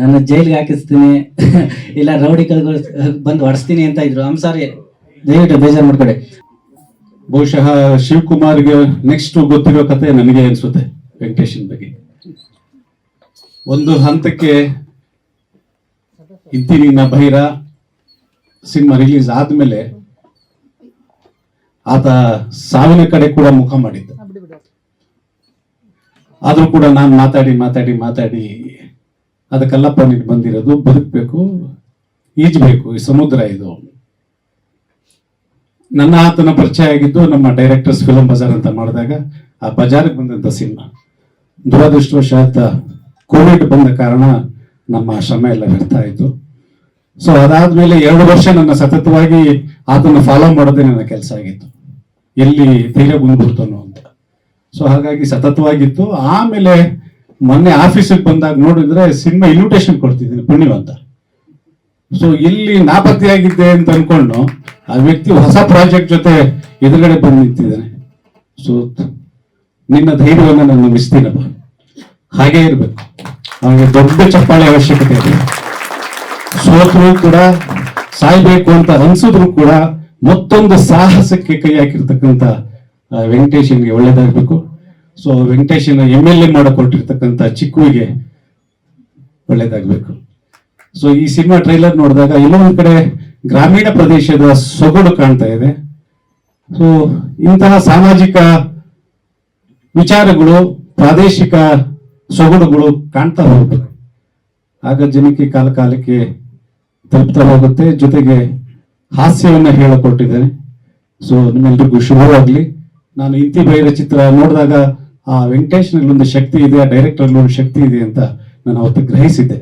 ನಾನು ಜೈಲಿಗೆ ಹಾಕಿಸ್ತೀನಿ. ಇಲ್ಲ, ರೌಡಿ ರೌಡಿಗಳು ಬಂದು ಹೊಡಿಸ್ತೀನಿ ಅಂತ ಇದ್ರು. ಐಮ್ ಸಾರಿ ದಯವಿಟ್ಟು ಬೇಜಾರು ಮಾಡ್ಕೊಡಿ. ಬಹುಶಃ ಶಿವಕುಮಾರ್ಗೆ ನೆಕ್ಸ್ಟ್ ಗೊತ್ತಿರೋ ಕತೆ ನನಗೆ ಅನ್ಸುತ್ತೆ ವೆಂಕಟೇಶನ್ ಬಗ್ಗೆ. ಒಂದು ಹಂತಕ್ಕೆ ಇದ್ದೀನಿ ಭೈರ ಸಿನಿಮಾ ರಿಲೀಸ್ ಆದ್ಮೇಲೆ ಆತ ಸಾವಿನ ಕಡೆ ಕೂಡ ಮುಖ ಮಾಡಿದ್ದ. ಆದ್ರೂ ಕೂಡ ನಾನು ಮಾತಾಡಿ ಮಾತಾಡಿ ಮಾತಾಡಿ ಅದಕ್ಕೆಲ್ಲಪ್ಪ ನೀನು ಬಂದಿರೋದು, ಬದುಕಬೇಕು, ಈಜಬೇಕು ಈ ಸಮುದ್ರ ಇದು. ನನ್ನ ಆತನ ಪರಿಚಯ ಆಗಿದ್ದು ನಮ್ಮ ಡೈರೆಕ್ಟರ್ಸ್ ಫಿಲಂ ಬಜಾರ್ ಅಂತ ಮಾಡಿದಾಗ, ಆ ಬಜಾರ್ಗೆ ಬಂದಂತ ಸಿನಿಮಾ. ದುರದೃಷ್ಟವಶಾತ್ ಕೋವಿಡ್ ಬಂದ ಕಾರಣ ನಮ್ಮ ಶ್ರಮ ಎಲ್ಲ ವ್ಯರ್ಥ ಆಯಿತು. ಸೊ ಅದಾದ್ಮೇಲೆ ಎರಡು ವರ್ಷ ನನ್ನ ಸತತವಾಗಿ ಆತನ ಫಾಲೋ ಮಾಡೋದೇ ನನ್ನ ಕೆಲಸ ಆಗಿತ್ತು. ಎಲ್ಲಿ ಧೈರ್ಯ ಗುಂಡ್ಬಿಡ್ತಾನೋ ಅಂತ. ಸೊ ಹಾಗಾಗಿ ಸತತವಾಗಿತ್ತು. ಆಮೇಲೆ ಮೊನ್ನೆ ಆಫೀಸಿಗೆ ಬಂದಾಗ ನೋಡಿದ್ರೆ ಸಿನಿಮಾ ಇನ್ವಿಟೇಷನ್ ಕೊಡ್ತಿದ್ದೀನಿ ಪುಣ್ಯವಂತ ಸೊ ಇಲ್ಲಿ ನಾಪತ್ತೆಯಾಗಿದ್ದೆ ಅಂತ ಅನ್ಕೊಂಡು ಆ ವ್ಯಕ್ತಿ ಹೊಸ ಪ್ರಾಜೆಕ್ಟ್ ಜೊತೆ ಎದುರುಗಡೆ ಬಂದು ನಿಂತಿದ್ದಾನೆ. ಸೊ ನಿನ್ನ ಧೈರ್ಯವನ್ನು ನಾನು ಮಿಸ್ತೀನಪ್ಪ. ಹಾಗೇ ಇರಬೇಕು. ಅವನಿಗೆ ದೊಡ್ಡ ಚಪ್ಪಾಳೆ ಅವಶ್ಯಕತೆ ಇದೆ. ಸೋತರು ಕೂಡ, ಸಾಯ್ಬೇಕು ಅಂತ ಅನ್ಸಿದ್ರು ಕೂಡ ಮತ್ತೊಂದು ಸಾಹಸಕ್ಕೆ ಕೈ ಹಾಕಿರ್ತಕ್ಕಂಥ ವೆಂಕಟೇಶನ್ಗೆ ಒಳ್ಳೇದಾಗ್ಬೇಕು. ಸೊ ವೆಂಕಟೇಶನ ಎಂ ಎಲ್ ಎ ಮಾಡಿಕೊಟ್ಟಿರ್ತಕ್ಕಂಥ ಚಿಕ್ಕುವಿಗೆ ಒಳ್ಳೇದಾಗಬೇಕು. ಸೊ ಈ ಸಿನಿಮಾ ಟ್ರೈಲರ್ ನೋಡಿದಾಗ ಎಲ್ಲೋ ಕಡೆ ಗ್ರಾಮೀಣ ಪ್ರದೇಶದ ಸೊಗಡು ಕಾಣ್ತಾ ಇದೆ. ಸೊ ಇಂತಹ ಸಾಮಾಜಿಕ ವಿಚಾರಗಳು, ಪ್ರಾದೇಶಿಕ ಸೊಗಡುಗಳು ಕಾಣ್ತಾ ಹೋಗ್ಬೇಕು ಆಗ ಜನಕ್ಕೆ ಕಾಲ ಕಾಲಕ್ಕೆ ತಲುಪ್ತಾ ಹೋಗುತ್ತೆ. ಜೊತೆಗೆ ಹಾಸ್ಯವನ್ನು ಹೇಳಿಕೊಟ್ಟಿದ್ದೇನೆ ಸೊ ನಿಮ್ಮೆಲ್ರಿಗೂ ಶುಭವಾಗ್ಲಿ. ನಾನು ಇಂತಿ ಬೈರ ಚಿತ್ರ ನೋಡಿದಾಗ ಆ ವೆಂಕಟೇಶ್ನಲ್ಲಿ ಒಂದು ಶಕ್ತಿ ಇದೆ, ಆ ಡೈರೆಕ್ಟರ್ ಒಂದು ಶಕ್ತಿ ಇದೆ ಅಂತ ನಾನು ಅವತ್ತು ಗ್ರಹಿಸಿದ್ದೆ.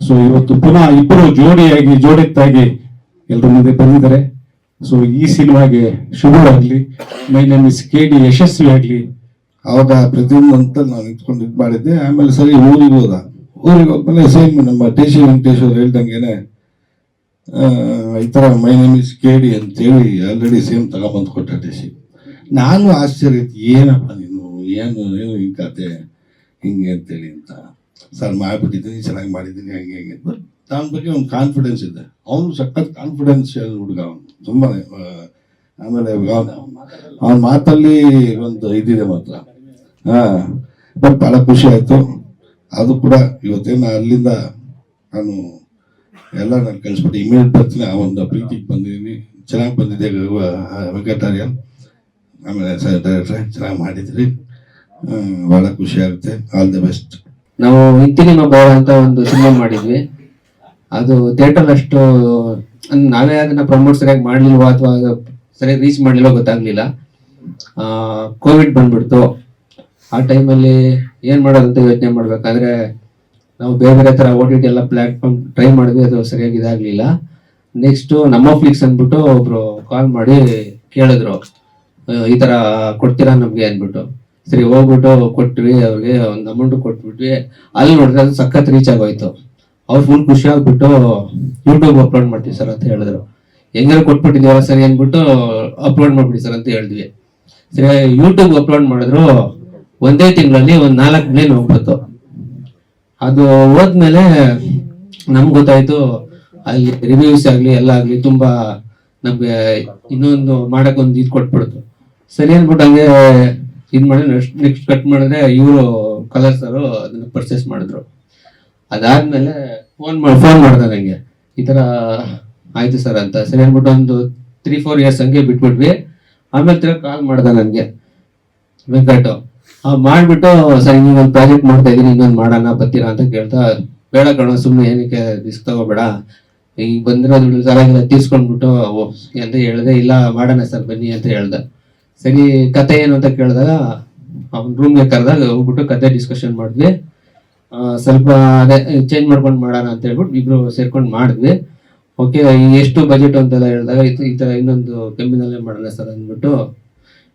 ಸೊ ಇವತ್ತು ಪುನಃ ಇಬ್ಬರು ಜೋಡಿಯಾಗಿ, ಜೋಡೆತ್ತಾಗಿ ಎಲ್ಲರ ಮುಂದೆ ಬಂದಿದ್ದಾರೆ. ಸೊ ಈ ಸಿನಿಮಾಗೆ ಶುಭವಾಗ್ಲಿ, ಮೈ ಇಸ್ ಕೆ ಡಿ ಯಶಸ್ವಿ ಆಗಲಿ. ಅವಾಗ ಪ್ರತಿಯೊಂದು ಅಂತ ನಾನು ಇಟ್ಕೊಂಡು ಇದು ಮಾಡಿದ್ದೆ. ಆಮೇಲೆ ಸರಿ ಊರಿಗೆ ಹೋದ. ಊರಿಗೆ ಹೋದ್ಮೇಲೆ ಸೇಮ್ ನಮ್ಮ ಟಿ ಸಿ ವೆಂಕಟೇಶ್ವರ್ ಹೇಳ್ದಂಗೆನೆ ಈ ಥರ my name is K D ಅಂತೇಳಿ ಆಲ್ರೆಡಿ ಸೇಮ್ ತಗೊಂಬಂದು ಕೊಟ್ಟ ಟಿ ಸಿ ನಾನು ಆಶ್ಚರ್ಯ ಏನಪ್ಪ ನೀನು? ಏನು ಏನು ಈ ಕತೆ? ಹಿಂಗೆ ಅಂತೇಳಿ ಅಂತ. ಸರ್ ಮಾಡ್ಬಿಟ್ಟಿದ್ದೀನಿ ಚೆನ್ನಾಗಿ ಮಾಡಿದ್ದೀನಿ ಹಂಗೆ ಹಂಗೆ. ಬಟ್ ನನ್ನ ಬಗ್ಗೆ ಒಂದು ಕಾನ್ಫಿಡೆನ್ಸ್ ಇದೆ. ಅವನು ಸಖತ್ ಕಾನ್ಫಿಡೆನ್ಸ್ ಹುಡುಗ ಅವನು. ತುಂಬಾನೇ ಆ, ಆಮೇಲೆ ಅವನ ಮಾತಲ್ಲಿ ಒಂದು ಇದಿದೆ ಮಾತ್ರ. ಹಾ ಬಟ್ ಭಾಳ ಖುಷಿ ಆಯ್ತು. ಅದು ಕೂಡ ಇವತ್ತೇನು ಅಲ್ಲಿಂದ ನಾನು ಎಲ್ಲ ನಾನು ಕಳಿಸ್ಬಿಟ್ಟು ಇಮೇಲ್ ಬರ್ತೀನಿ. ಆ ಒಂದು ಪ್ರೀತಿಗೆ ಬಂದಿದ್ದೀನಿ. ಚೆನ್ನಾಗಿ ಬಂದಿದೆ ವೆಂಕಟಾರ್ಯನ್? ಆಮೇಲೆ ಸರ್ ಡೈರೆಕ್ಟ್ರೆ ಚೆನ್ನಾಗಿ ಮಾಡಿದ್ರಿ. ಬಹಳ ಖುಷಿ ಆಗುತ್ತೆ. ಆಲ್ ದಿ ಬೆಸ್ಟ್ ನಾವು ಇಂತಿನಿಮ ಬಾಳ ಅಂತ ಒಂದು ಸಿನಿಮಾ ಮಾಡಿದ್ವಿ. ಅದು ಥಿಯೇಟರ್ ಅಷ್ಟು ನಾವೇ ಅದನ್ನ ಪ್ರಮೋಟ್ ಸರಿಯಾಗಿ ಮಾಡ್ಲಿಲ್ವಾ ಅಥವಾ ಸರಿಯಾಗಿ ರೀಚ್ ಮಾಡ್ಲಿಲ್ವೋ ಗೊತ್ತಾಗ್ಲಿಲ್ಲ. ಕೋವಿಡ್ ಬಂದ್ಬಿಡ್ತು. ಆ ಟೈಮಲ್ಲಿ ಏನ್ ಮಾಡೋದಂತ ಯೋಚನೆ ಮಾಡ್ಬೇಕಾದ್ರೆ ನಾವು ಬೇರೆ ಬೇರೆ ತರ ಓ ಟಿ ಟಿ ಎಲ್ಲ ಪ್ಲಾಟ್ಫಾರ್ಮ್ ಟ್ರೈ ಮಾಡಿದ್ವಿ, ಅದು ಸರಿಯಾಗಿ ಇದಾಗ್ಲಿಲ್ಲ. ನೆಕ್ಸ್ಟ್ ನಮ್ಮ ಫ್ಲಿಕ್ಸ್ ಅಂದ್ಬಿಟ್ಟು ಒಬ್ರು ಕಾಲ್ ಮಾಡಿ ಕೇಳಿದ್ರು. ಈ ತರ ಕೊಡ್ತೀರಾ ನಮ್ಗೆ ಅಂದ್ಬಿಟ್ಟು. ಸರಿ, ಹೋಗ್ಬಿಟ್ಟು ಕೊಟ್ವಿ, ಅವ್ರಿಗೆ ಒಂದು ಅಮೌಂಟ್ ಕೊಟ್ಬಿಟ್ವಿ. ಅಲ್ಲಿ ನೋಡಿದ್ರೆ ಅದು ಸಖತ್ ರೀಚ್ ಆಗೋಯ್ತು. ಅವ್ರು ಫುಲ್ ಖುಷಿ ಆಗ್ಬಿಟ್ಟು ಯೂಟ್ಯೂಬ್ ಅಪ್ಲೋಡ್ ಮಾಡ್ತೀವಿ ಸರ್ ಅಂತ ಹೇಳಿದ್ರು. ಹೆಂಗಾರು ಕೊಟ್ಬಿಟ್ಟಿದೀವಲ್ಲ ಸರಿ ಅಂದ್ಬಿಟ್ಟು ಅಪ್ಲೋಡ್ ಮಾಡ್ಬಿಡಿ ಸರ್ ಅಂತ ಹೇಳಿದ್ವಿ. ಸರಿ ಯೂಟ್ಯೂಬ್ ಅಪ್ಲೋಡ್ ಮಾಡಿದ್ರು ಒಂದೇ ತಿಂಗಳಲ್ಲಿ ಒಂದು ನಾಲ್ಕು ಮಿಲಿಯನ್ ಹೋಗ್ಬಿಡ್ತು. ಅದು ಹೋದ್ಮೇಲೆ ನಮ್ಗೆ ಗೊತ್ತಾಯ್ತು, ಅಲ್ಲಿ ರಿವ್ಯೂಸ್ ಆಗ್ಲಿ, ಎಲ್ಲ ಆಗ್ಲಿ ತುಂಬಾ ನಮಗೆ ಇನ್ನೊಂದು ಮಾಡೋಕ್ಕೊಂದು ಇದು ಕೊಟ್ಬಿಡ್ತು. ಸರಿ ಅಂದ್ಬಿಟ್ಟು ಹಂಗೆ ಇದು ಮಾಡಿ ನೆಕ್ಸ್ಟ್ ಕಟ್ ಮಾಡಿದ್ರೆ ಇವರು ಕಲರ್ ಸರ್ ಅದನ್ನ ಪರ್ಚೇಸ್ ಮಾಡಿದ್ರು. ಅದಾದ್ಮೇಲೆ ಫೋನ್ ಮಾಡಿ ಫೋನ್ ಮಾಡ್ದೆ ನನಗೆ ಈ ಥರ ಆಯ್ತು ಸರ್ ಅಂತ. ಸರಿ ಅಂದ್ಬಿಟ್ಟು ಒಂದು ತ್ರೀ ಫೋರ್ ಇಯರ್ಸ್ ಹಂಗೆ ಬಿಟ್ಬಿಟ್ವಿ. ಆಮೇಲೆ ತಿರ್ಗ ಕಾಲ್ ಮಾಡ್ದೆ ನನಗೆ, ವೆಂಕಟು ಮಾಡ್ಬಿಟ್ಟು ಸರಿ ನೀವು ಪ್ರಾಜೆಕ್ಟ್ ಮಾಡ್ತಾ ಇದೀನಿ, ಇನ್ನೊಂದು ಮಾಡೋಣ, ಬರ್ತೀರಾ ಅಂತ ಕೇಳ್ತಾ, ಬೇಡ ಕಣ ಸುಮ್ಮನೆ ಏನಕ್ಕೆ ರಿಸ್ಕ್ ತಗೋಬೇಡ. ಈಗ ಬಂದಿರೋ ದುಡ್ಡು ಸಾಲಾಗಿಲ್ಲ ತೀರ್ಸ್ಕೊಂಡ್ಬಿಟ್ಟು ಅಂತ ಹೇಳ್ದೆ? ಇಲ್ಲ, ಮಾಡೋಣ ಸರ್ ಬನ್ನಿ ಅಂತ ಹೇಳ್ದೆ. ಸರಿ, ಕತೆ ಏನು ಅಂತ ಕೇಳಿದಾಗ ಅವ್ನ ರೂಮ್ಗೆ ಕರೆದಾಗ ಹೋಗ್ಬಿಟ್ಟು ಕತೆ ಡಿಸ್ಕಷನ್ ಮಾಡಿದ್ವಿ. ಸ್ವಲ್ಪ ಅದೇ ಚೇಂಜ್ ಮಾಡ್ಕೊಂಡು ಮಾಡೋಣ ಅಂತ ಹೇಳ್ಬಿಟ್ಟು ಇಬ್ರು ಸೇರ್ಕೊಂಡು ಮಾಡಿದ್ವಿ. ಓಕೆ ಎಷ್ಟು ಬಜೆಟ್ ಅಂತೆಲ್ಲ ಹೇಳಿದಾಗ, ಈ- ತರ ಇನ್ನೊಂದು ಕೆಮ್ಮಿನಲ್ಲೇ ಮಾಡೋಣ ಸರ್ ಅಂದ್ಬಿಟ್ಟು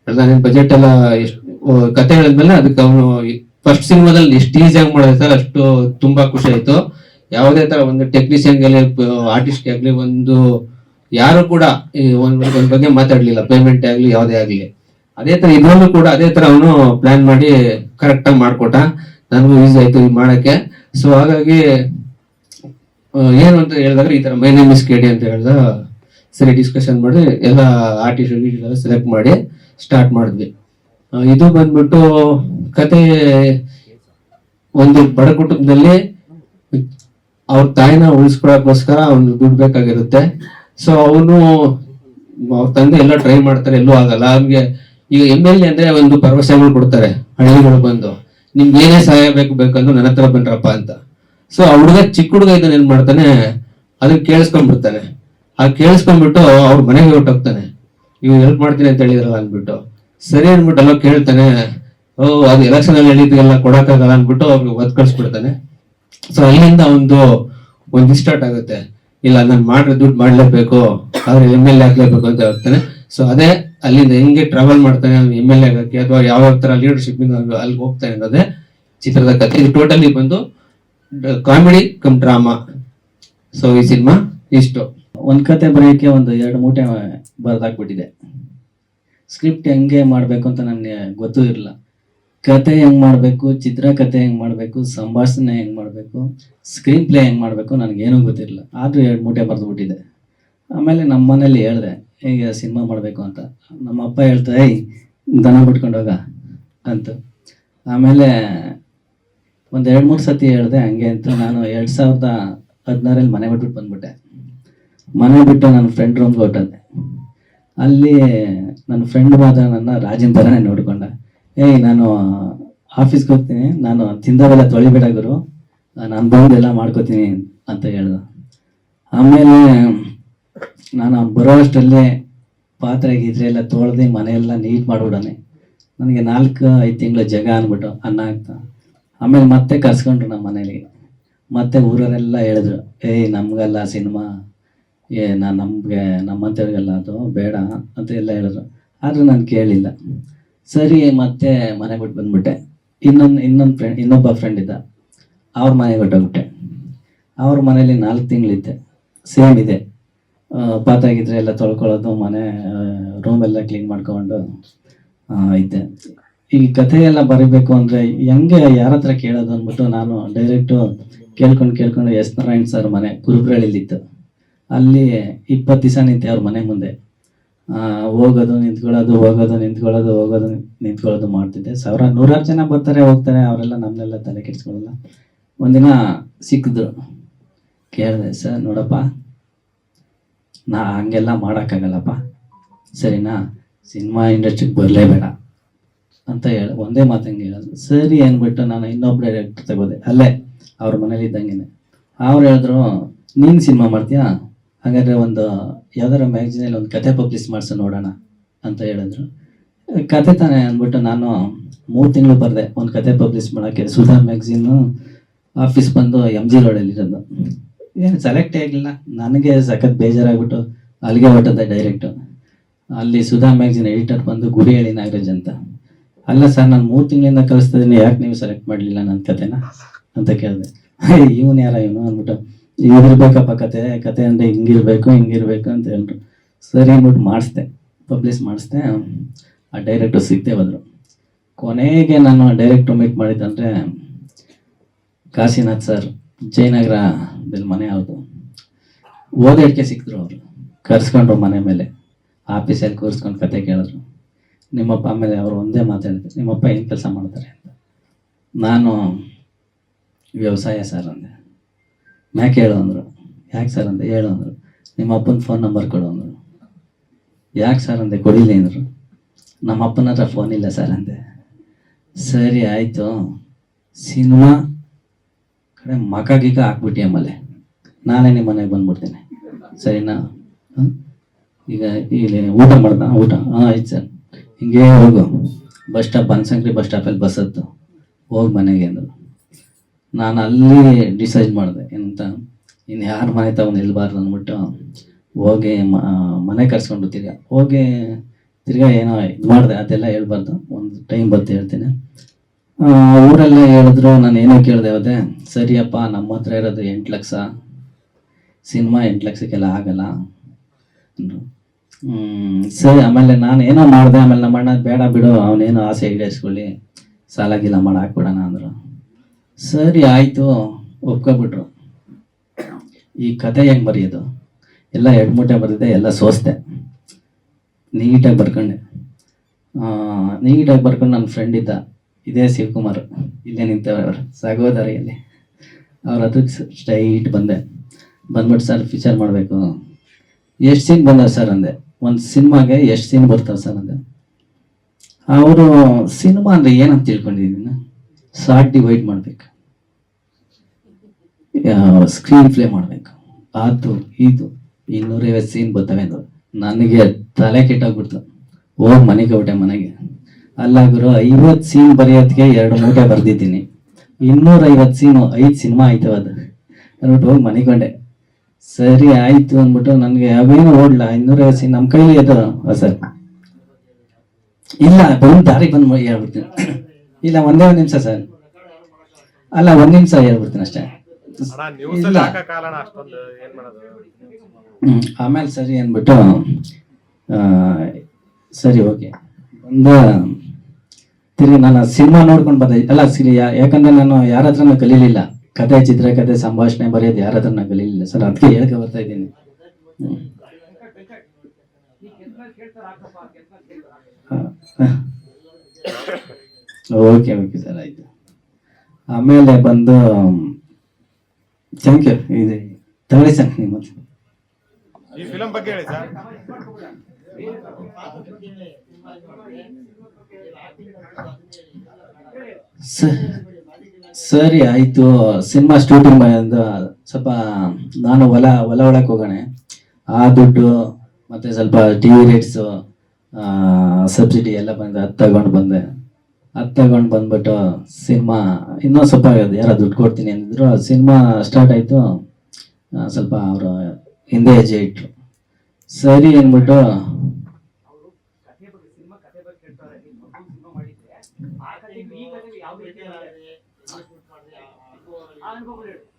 ಹೇಳ್ದ, ನಿನ್ ಬಜೆಟ್ ಎಲ್ಲ ಎಷ್ಟು ಕತೆ ಹೇಳಿದ್ಮೇಲೆ ಅದಕ್ಕೆ ಅವನು ಫಸ್ಟ್ ಸಿನಿಮಾದಲ್ಲಿ ಎಷ್ಟು ಈಸಿಯಾಗಿ ಮಾಡಿದೆ ಸರ್, ಅಷ್ಟು ತುಂಬಾ ಖುಷಿ ಆಯ್ತು. ಯಾವುದೇ ತರ ಒಂದು ಟೆಕ್ನಿಷಿಯನ್ ಆರ್ಟಿಸ್ಟ್ ಆಗಲಿ ಒಂದು ಯಾರು ಕೂಡ ಈ ಒಂದ್ ಬಗ್ಗೆ ಮಾತಾಡ್ಲಿಲ್ಲ. ಪೇಮೆಂಟ್ ಆಗಲಿ, ಯಾವುದೇ ಆಗ್ಲಿ. ಅದೇ ತರ ಇದ್ರಲ್ಲೂ ಕೂಡ ಅದೇ ತರ ಅವನು ಪ್ಲಾನ್ ಮಾಡಿ ಕರೆಕ್ಟ್ ಆಗಿ ಮಾಡ್ಕೊಟ್ಟ. ನನಗೂ ಈಸಿ ಆಯ್ತು ಇದು ಮಾಡಕ್ಕೆ. ಸೊ ಹಾಗಾಗಿ ಏನು ಅಂತ ಹೇಳಿದಾಗ ಈ ತರ ಮೈ ನೇಮ್ ಇಸ್ ಕೆಡಿ ಅಂತ ಹೇಳ್ದ ಸರಿ ಡಿಸ್ಕಷನ್ ಮಾಡಿ ಎಲ್ಲ ಆರ್ಟಿಸ್ಟ್ ಸೆಲೆಕ್ಟ್ ಮಾಡಿ ಸ್ಟಾರ್ಟ್ ಮಾಡಿದ್ವಿ. ಇದು ಬಂದ್ಬಿಟ್ಟು ಕತೆ ಒಂದು ಬಡ ಕುಟುಂಬದಲ್ಲಿ ಅವ್ರ ತಾಯಿನ ಉಳಿಸ್ಕೊಳಕ್ಕೋಸ್ಕರ ಅವ್ನು ದುಡ್ಡು ಬೇಕಾಗಿರುತ್ತೆ. ಸೊ ಅವನು, ಅವ್ರ ತಂದೆ ಎಲ್ಲ ಟ್ರೈ ಮಾಡ್ತಾರೆ, ಎಲ್ಲೂ ಆಗಲ್ಲ. ಅವ್ನಿಗೆ ಈಗ ಎಂ ಎಲ್ ಎ ಅಂದ್ರೆ ಒಂದು ಭರವಸೆಗಳು ಕೊಡ್ತಾರೆ, ಹಳ್ಳಿಗಳು ಬಂದು. ನಿಮ್ಗೆ ಏನೇ ಸಹಾಯ ಬೇಕು ಬೇಕಂದ್ರೆ ನನ್ನ ಹತ್ರ ಬಂದ್ರಪ್ಪ ಅಂತ. ಸೊ ಆ ಹುಡುಗ ಚಿಕ್ಕ ಹುಡುಗ ಇದನ್ನ ಏನ್ ಮಾಡ್ತಾನೆ? ಅದನ್ನ ಕೇಳಿಸ್ಕೊಂಡ್ಬಿಡ್ತಾನೆ. ಆ ಕೇಳಿಸ್ಕೊಂಡ್ಬಿಟ್ಟು ಅವ್ರ ಮನೆಗೆ ಹೊಟ್ಟೋಗ್ತಾನೆ ಇವ್ ಹೆಲ್ಪ್ ಮಾಡ್ತೀನಿ ಅಂತ ಹೇಳಿದ್ರಲ್ಲ ಅಂದ್ಬಿಟ್ಟು. ಸರಿ ಅನ್ಬಿಟ್ಟು ಅಲ್ಲೋ ಕೇಳ್ತಾನೆ, ಓ, ಅದು ಎಲೆಕ್ಷನ್ ಅಲ್ಲಿ ಹೇಳಿದ್ಗೆಲ್ಲ ಕೊಡಕ್ಕಾಗಲ್ಲ ಅನ್ಬಿಟ್ಟು ಅವ್ರಿಗೆ ಒದ್ ಕಳ್ಸ್ಬಿಡ್ತಾನೆ. ಸೊ ಅಲ್ಲಿಂದ ಒಂದು ಒಂದು ಸ್ಟಾರ್ಟ್ ಆಗುತ್ತೆ. ಇಲ್ಲ, ನಾನು ಮಾಡ್ರೆ ದುಡ್ಡು ಮಾಡ್ಲೇಬೇಕು, ಆದ್ರೆ ಎಂ ಎಲ್ ಎ ಆಗ್ಲೇಬೇಕು ಅಂತ ಹೇಳ್ತಾನೆ. ಸೊ ಅದೇ ಅಲ್ಲಿಂದ ಹೆಂಗೆ ಟ್ರಾವೆಲ್ ಮಾಡ್ತಾನೆ ಎಂ ಎಲ್ ಎ ಆಗಕ್ಕೆ ಅಥವಾ ಯಾವ ತರ ಲೀಡರ್ಶಿಪ್ ಅಲ್ಲಿ ಹೋಗ್ತಾನೆ ಅನ್ನೋದೇ ಚಿತ್ರದ ಕಥೆ ಇದು ಟೋಟಲಿ ಬಂದು ಕಾಮಿಡಿ ಕಮ್ ಡ್ರಾಮಾ ಸೊ ಈ ಸಿನಿಮಾ ಇಷ್ಟು. ಒಂದ್ ಕತೆ ಬರೆಯೋಕ್ಕೆ ಒಂದು ಎರಡು ಮೂಟೆ ಬರ್ದಾಕ್ಬಿಟ್ಟಿದೆ. ಸ್ಕ್ರಿಪ್ಟ್ ಹೆಂಗೆ ಮಾಡಬೇಕು ಅಂತ ನನಗೆ ಗೊತ್ತೂ ಇರಲಿಲ್ಲ. ಕತೆ ಹೆಂಗ್ ಮಾಡಬೇಕು ಚಿತ್ರಕಥೆ ಹೆಂಗ್ ಮಾಡಬೇಕು, ಸಂಭಾಷಣೆ ಹೆಂಗ್ ಮಾಡಬೇಕು ಸ್ಕ್ರೀನ್ ಪ್ಲೇ ಹೆಂಗ್ ಮಾಡಬೇಕು ನನಗೇನೂ ಗೊತ್ತಿರಲಿಲ್ಲ. ಆದ್ರೂ ಎರಡು ಮೂಟೆ ಬರೆದ್ಬಿಟ್ಟಿದೆ. ಆಮೇಲೆ ನಮ್ಮ ಮನೇಲಿ ಹೇಳಿದೆ ಹೀಗೆ ಸಿನಿಮಾ ಮಾಡಬೇಕು ಅಂತ. ನಮ್ಮ ಅಪ್ಪ ಹೇಳ್ತಾರೆ, ಏಯ್, ದನ ಬಿಟ್ಕೊಂಡೋಗ ಅಂತ. ಆಮೇಲೆ ಒಂದು ಎರಡು ಮೂರು ಸತಿ ಹೇಳಿದೆ, ಹಂಗೆ ಅಂತ ನಾನು ಎರಡು ಸಾವಿರದ ಹದಿನಾರಲ್ಲಿ ಮನೆ ಬಿಟ್ಬಿಟ್ಟು ಬಂದ್ಬಿಟ್ಟೆ. ಮನೆ ಬಿಟ್ಟು ನನ್ನ ಫ್ರೆಂಡ್ ರೂಮ್ಗೆ ಹೊಟ್ಟದ್ದೆ ಅಲ್ಲಿ ನನ್ನ ಫ್ರೆಂಡ್ ಮಾತ್ರ ನನ್ನ ರಾಜನ್ ಥರನೇ ನೋಡ್ಕೊಂಡ. ಏಯ್, ನಾನು ಆಫೀಸ್ಗೆ ಹೋಗ್ತೀನಿ, ನಾನು ತಿಂದವೆಲ್ಲ ತೊಳಿಬೇಡ ಗುರು. ನಾನು ಬಂದೆಲ್ಲ ಮಾಡ್ಕೋತೀನಿ, ಅಂತ ಹೇಳ್ದ. ಆಮೇಲೆ ನಾನು ಅವ್ನು ಬರೋ ಅಷ್ಟರಲ್ಲೇ ಪಾತ್ರೆ ಗೀತ್ರೆ ಎಲ್ಲ ತೊಳೆದು ಮನೆಯೆಲ್ಲ ನೀಟ್ ಮಾಡ್ಬಿಡನೆ. ನನಗೆ ನಾಲ್ಕು, ಐದು ತಿಂಗಳು ಜಗ ಅಂದ್ಬಿಟ್ಟು ಅನ್ನ ಆಗ್ತಾ. ಆಮೇಲೆ ಮತ್ತೆ ಕರ್ಸ್ಕೊಂಡ್ರು ನಮ್ಮ ಮನೇಲಿ. ಮತ್ತೆ ಊರವರೆಲ್ಲ ಹೇಳಿದ್ರು ಏಯ್ ನಮಗಲ್ಲ ಸಿನಿಮಾ. ಏ, ನಾ ನಮಗೆ, ನಮ್ಮಂಥವ್ರಿಗೆಲ್ಲ ಅದು ಬೇಡ ಅಂತ ಎಲ್ಲ ಹೇಳಿದ್ರು. ಆದ್ರೆ ನಾನು ಕೇಳಿಲ್ಲ. ಸರಿ, ಮತ್ತೆ ಮನೆ ಬಿಟ್ಟು ಬಂದ್ಬಿಟ್ಟೆ. ಇನ್ನೊಂದು ಇನ್ನೊಂದು ಫ್ರೆಂಡ್ ಇನ್ನೊಬ್ಬ ಫ್ರೆಂಡ್ ಇದ್ದ. ಅವ್ರ ಮನೆಗೆ ಹೊಟ್ಟೋಗ್ಬಿಟ್ಟೆ ಅವ್ರ ಮನೇಲಿ ನಾಲ್ಕು ತಿಂಗಳಿದ್ದೆ ಸೇಮ್ ಇದೆ. ಗಿತ್ರೆ ಎಲ್ಲ ತೊಳ್ಕೊಳ್ಳೋದು, ಮನೆ ರೂಮ್ ಎಲ್ಲ ಕ್ಲೀನ್ ಮಾಡ್ಕೊಂಡು ಇದ್ದೆ. ಈ ಕಥೆ ಎಲ್ಲ ಬರಿಬೇಕು ಅಂದ್ರೆ ಹೆಂಗೆ ಯಾರ ಹತ್ರ ಕೇಳೋದು ಅಂದ್ಬಿಟ್ಟು ನಾನು ಡೈರೆಕ್ಟು ಕೇಳ್ಕೊಂಡು ಕೇಳ್ಕೊಂಡು ಎಸ್ ನಾರಾಯಣ್ ಸರ್ ಮನೆ ಕುರುಬ್ರಳ್ಳಿಲಿತ್ತು ಅಲ್ಲಿ ಇಪ್ಪತ್ತು ದಿವಸ ನಿಂತೆ ಅವ್ರ ಮನೆ ಮುಂದೆ. ಹೋಗೋದು, ನಿಂತ್ಕೊಳ್ಳೋದು ಹೋಗೋದು ನಿಂತ್ಕೊಳ್ಳೋದು ಹೋಗೋದು, ನಿಂತ್ಕೊಳ್ಳೋದು ಮಾಡ್ತಿದ್ದೆ. ಸಾವಿರ ನೂರಾರು ಜನ ಬರ್ತಾರೆ, ಹೋಗ್ತಾರೆ, ಅವರೆಲ್ಲ ನಮ್ಮನ್ನೆಲ್ಲ ತಲೆ ಕೆಡಿಸ್ಕೊಳ್ಳಲ್ಲ. ಒಂದಿನ ಸಿಕ್ಕಿದ್ರು. ಕೇಳಿದೆ, ಸರ್, ನೋಡಪ್ಪ ನಾ ಹಂಗೆಲ್ಲ ಮಾಡೋಕ್ಕಾಗಲ್ಲಪ್ಪ. ಸರಿನಾ? ಸಿನಿಮಾ ಇಂಡಸ್ಟ್ರಿಗೆ ಬರಲೇಬೇಡ. ಅಂತ ಹೇಳಿ, ಒಂದೇ ಮಾತಂಗೆ ಹೇಳೋದು ಸರಿ ಅಂದ್ಬಿಟ್ಟು ನಾನು ಇನ್ನೊಬ್ಬ ಡೈರೆಕ್ಟರ್ ತಗೋದೆ, ಅಲ್ಲೇ, ಅವ್ರ ಮನೇಲಿ ಇದ್ದಂಗೆನೆ. ಅವ್ರು ಹೇಳಿದ್ರು, ನೀನು ಸಿನಿಮಾ ಮಾಡ್ತೀಯಾ? ಹಾಗಾದರೆ ಒಂದು, ಯಾವ್ದಾರ ಮ್ಯಾಗ್ಝಿನಲ್ಲಿ ಒಂದು ಕತೆ ಪಬ್ಲಿಷ್ ಮಾಡಿಸು ನೋಡೋಣ ಅಂತ ಹೇಳಿದ್ರು. ಕತೆ ತಾನೇ ಅಂದ್ಬಿಟ್ಟು ನಾನು ಮೂರು ತಿಂಗಳು ಬರೆದೆ, ಒಂದು ಕತೆ ಪಬ್ಲಿಷ್ ಮಾಡೋಕ್ಕೆ. ಸುಧಾ ಮ್ಯಾಗ್ಝಿನ್ನು ಆಫೀಸ್ ಬಂದು ಎಂ ಜಿ ರೋಡಲ್ಲಿ ಇರೋದು ಏನು ಸೆಲೆಕ್ಟೇ ಆಗಿಲ್ಲ ನನಗೆ ಸಖತ್ ಬೇಜಾರಾಗ್ಬಿಟ್ಟು ಅಲ್ಲಿಗೆ ಹೊಟ್ಟದ ಡೈರೆಕ್ಟು ಅಲ್ಲಿ ಸುಧಾ ಮ್ಯಾಗ್ಝಿನ್ ಎಡಿಟರ್ ಬಂದು ಗುಡಿಹಳ್ಳಿ ನಾಗರಾಜ್ ಅಂತ. ಅಲ್ಲ ಸರ್ ನಾನು ಮೂರು ತಿಂಗಳಿಂದ ಕಲಿಸ್ತಾ ಯಾಕೆ ನೀವು ಸೆಲೆಕ್ಟ್ ಮಾಡಲಿಲ್ಲ ನನ್ನ ಕತೆನ? ಅಂತ ಕೇಳಿದೆ. ಇವನು ಯಾರ ಇವನು ಅಂದ್ಬಿಟ್ಟು ಇದಿರ್ಬೇಕಪ್ಪ ಕತೆ ಕತೆ ಅಂದರೆ ಹಿಂಗಿರ್ಬೇಕು ಹಿಂಗಿರ್ಬೇಕು ಅಂತ ಹೇಳಿದ್ರು ಸರಿ ಅಂದ್ಬಿಟ್ಟು ಮಾಡಿಸ್ದೆ ಪಬ್ಲಿಷ್ ಮಾಡಿಸ್ದೆ. ಆ ಡೈರೆಕ್ಟರ್ ಸಿಗ್ತೇ ಬಂದರು ಕೊನೆಗೆ ನಾನು ಡೈರೆಕ್ಟರ್ ಮೀಟ್ ಮಾಡಿದ್ದಂದ್ರೆ ಕಾಶಿನಾಥ್ ಸರ್ ಜಯನಗರದಲ್ಲಿ ಮನೆ ಅವ್ರದ್ದು ಓದಕ್ಕೆ ಸಿಕ್ಕಿದ್ರು ಅವರು. ಕರ್ಸ್ಕೊಂಡ್ರು ಮನೆ ಮೇಲೆ. ಆಫೀಸಲ್ಲಿ ಕೂರಿಸ್ಕೊಂಡು ಕತೆ ಕೇಳಿದ್ರು. ನಿಮ್ಮಪ್ಪ ಆಮೇಲೆ ಅವರು ಒಂದೇ ಮಾತಾಡಿದ್ರು ನಿಮ್ಮಪ್ಪ ಏನು ಕೆಲಸ ಮಾಡ್ತಾರೆ? ಅಂತ. ನಾನು, ವ್ಯವಸಾಯ ಸರ್ ಅಂದೆ. ಮ್ಯಾಕೆ ಹೇಳು ಅಂದರು. ಯಾಕೆ ಸರ್? ಅಂದೆ. ಹೇಳು ಅಂದರು. ನಿಮ್ಮ ಅಪ್ಪನ ಫೋನ್ ನಂಬರ್ ಕೊಡು ಅಂದರು. ಯಾಕೆ ಸರ್? ಅಂದೆ. ಕೊಡಿಲಿ ಅಂದರು. ನಮ್ಮ ಅಪ್ಪನ ಹತ್ರ ಫೋನ್ ಇಲ್ಲ ಸರ್ ಅಂದೆ. ಸರಿ, ಆಯಿತು. ಸಿನಿಮಾ ಮಕ ಗೀಕ ಹಾಕ್ಬಿಟ್ಟಿ ಆಮೇಲೆ. ನಾನೇ ನಿಮ್ಮ ಮನೆಗೆ ಬಂದ್ಬಿಡ್ತೀನಿ. ಸರಿನಾ? ಈಗ ಇಲ್ಲಿ ಊಟ ಮಾಡ್ದ? ಊಟ. ಹಾಂ, ಆಯ್ತು ಸರ್. ಹಿಂಗೆ ಹೋಗು. ಬಸ್ ಸ್ಟಾಪ್ ಬನಸಂಕ್ರಿ ಬಸ್ ಸ್ಟಾಪಲ್ಲಿ ಬಸ್ ಹತ್ತು. ಹೋಗಿ ಮನೆಗೆ ಅಂದರು. ನಾನು ಅಲ್ಲಿ ಡಿಸೈಡ್ ಮಾಡಿದೆ. ಎಂತ? ಇನ್ನು ಯಾರ ಮನೆ ತಗೊಂಡು ನಿಲ್ಬಾರ್ದು ಅಂದ್ಬಿಟ್ಟು ಹೋಗಿ ಮನೆ ಕರ್ಸ್ಕೊಂಡು ತಿರ್ಗಾ. ಹೋಗಿ ತಿರ್ಗಾ ಏನೋ ಇದು ಮಾಡಿದೆ. ಅದೆಲ್ಲ ಹೇಳ್ಬಾರ್ದು. ಒಂದು ಟೈಮ್ ಬರ್ತಾ ಹೇಳ್ತೀನಿ. ಊರೆಲ್ಲ ಹೇಳಿದ್ರು ನಾನು ಏನೋ ಕೇಳಿದೆ ಅವತ್ತೆ ಸರಿಯಪ್ಪ, ನಮ್ಮ ಹತ್ರ ಇರೋದು ಎಂಟು ಲಕ್ಷ. ಸಿನಿಮಾ ಎಂಟು ಲಕ್ಷಕ್ಕೆಲ್ಲ ಆಗಲ್ಲ. ಅಂದರು. ಸರಿ, ಆಮೇಲೆ ನಾನು ಏನೋ ಮಾಡಿದೆ, ಆಮೇಲೆ ನಮ್ಮ ಅಣ್ಣ ಬೇಡ ಬಿಡು, ಅವನೇನೋ ಆಸೆ ಈಡೇರಿಸ್ಕೊಳ್ಳಿ. ಸಾಲ ಗೀಲ ಮಾಡಿ, ಹಾಕ್ಬಿಡೋಣ ಅಂದರು. ಸರಿ, ಆಯಿತು, ಒಪ್ಕೊಬಿಟ್ರು. ಈ ಕತೆ ಹೆಂಗೆ ಬರೆಯೋದು? ಎಲ್ಲ ಎರಡು ಮೂಟೆ ಬರೆದಿದೆ ಎಲ್ಲ ಸೋಸ್ದೆ. ನೀಟಾಗಿ ಬರ್ಕೊಂಡೆ. ನೀಟಾಗಿ ಬರ್ಕೊಂಡು ನನ್ನ ಫ್ರೆಂಡ್ ಇದ್ದ. ಇದೇ ಶಿವಕುಮಾರ್ ಇಲ್ಲೇ ನಿಂತವ್ರೆ ಸಾಗೋದಾರಿಯಲ್ಲಿ ಅವ್ರ ಹತ್ರಕ್ಕೆ ಸ್ಟ್ರೈಟ್ ಬಂದೆ. ಬಂದ್ಬಿಟ್ಟು ಸರ್, ಫೀಚರ್ ಮಾಡಬೇಕು. ಎಷ್ಟು ಸೀನ್ ಬಂದ ಸರ್ ಅಂದೆ. ಒಂದು ಸಿನಿಮಾಗೆ ಎಷ್ಟು ಸೀನ್ ಬರ್ತಾವೆ ಸರ್ ಅಂದೆ. ಅವರು ಸಿನಿಮಾ ಅಂದ್ರೆ ಏನಂತ ತಿಳ್ಕೊಂಡಿದ್ದೀನಿ ಶಾರ್ಟ್ ಡಿವೈಡ್ ಮಾಡಬೇಕು. ಸ್ಕ್ರೀನ್ ಪ್ಲೇ ಮಾಡಬೇಕು. ಆತು, ಇದು, ಇನ್ನೂರೈವತ್ತು ಸೀನ್ ಬರ್ತವೆ ಅಂದರು. ನನಗೆ ತಲೆ ಕೆಟ್ಟೋಗ್ಬಿಡ್ತು. ಹೋಗಿ ಮನೆಗೆ ಹೋಗ್ಬಿಟ್ಟೆ ಮನೆಗೆ. ಅಲ್ಲ ಗುರು ಐವತ್ತು ಸೀನ್ ಬರೆಯೋದಕ್ಕೆ ಎರಡು ಮೂಟೆ ಬರ್ದಿದ್ದೀನಿ. ಇನ್ನೂರೈವತ್ತು ಸೀನು ಐದು ಸಿನಿಮಾ ಆಯ್ತು ಅದು. ಅಂದ್ಬಿಟ್ಟು ಹೋಗಿ ಮನಿಕೊಂಡೆ ಸರಿ ಆಯ್ತು ಅಂದ್ಬಿಟ್ಟು ನನಗೆ ಅವೇನು ಓಡ್ಲ ಇನ್ನೂರೈವತ್ತು ಸೀನ್ ನಮ್ಮ ಕೈಲಿ ಅದು ಸರ್ ಇಲ್ಲ ಬಂದು ದಾರಿ ಬಂದು ಹೇಳ್ಬಿಡ್ತೀನಿ. ಇಲ್ಲ ಒಂದೇ ಒಂದು ನಿಮಿಷ ಸರ್. ಅಲ್ಲ ಒಂದ್ ನಿಮಿಷ ಹೇಳ್ಬಿಡ್ತೀನಿ ಅಷ್ಟೇ. ಆಮೇಲೆ ಸರಿ ಅಂದ್ಬಿಟ್ಟು ಸರಿ ಓಕೆ. ಬಂದ ತಿರ್ಗಿ ನಾನು ಸಿನಿಮಾ ನೋಡ್ಕೊಂಡು ಬಂದೆ. ಯಾ- ಯಾಕಂದ್ರೆ ನಾನು ಯಾರ ಹತ್ರನೂ ಕಲೀಲಿಲ್ಲ. ಕತೆ ಚಿತ್ರಕಥೆ ಸಂಭಾಷಣೆ ಬರೆಯೋದು ಯಾರ ಹತ್ರನೂ ಕಲೀಲಿಲ್ಲ. ಸರ್, ಅದಕ್ಕೆ ಹೇಳಕ್ಕೆ ಬರ್ತಾ ಇದ್ದೀನಿ. ಓಕೆ ಓಕೆ ಸರ್, ಆಯ್ತು. ಆಮೇಲೆ ಬಂದು ಥ್ಯಾಂಕ್ ಯು ಇದೆ ತಗೊಳ್ಳಿ ಸರ್, ನಿಮ್ಮ ಈ ಫಿಲಂ ಬಗ್ಗೆ ಹೇಳಿ ಸರ್, ಆಯ್ತು. ಸಿನಿಮಾ ಸ್ಟೂಟಿಂಗ್ ಸ್ವಲ್ಪ, ನಾನು ಹೊಲ ಹೊಲ ಒಳಕ್ ಹೋಗೋಣ. ಆ ದುಡ್ಡು, ಮತ್ತೆ ಸ್ವಲ್ಪ ಟಿ ವಿ ರೇಟ್ಸು ಸಬ್ಸಿಡಿ ಎಲ್ಲ ಬಂದೆ ಅದು ತಗೊಂಡು ಬಂದೆ. ಅದು ತಗೊಂಡು ಬಂದ್ಬಿಟ್ಟು ಸಿನಿಮಾ, ಇನ್ನೂ ಸ್ವಲ್ಪ ಯಾರೋ ದುಡ್ಡು ಕೊಡ್ತೀನಿ ಅಂದಿದ್ರು ಸಿನಿಮಾ ಸ್ಟಾರ್ಟ್ ಆಯಿತು. ಸ್ವಲ್ಪ ಅವರು ಹಿಂದೆ ಹೆಜ್ಜೆ ಇಟ್ರು. ಸರಿ ಅಂದ್ಬಿಟ್ಟು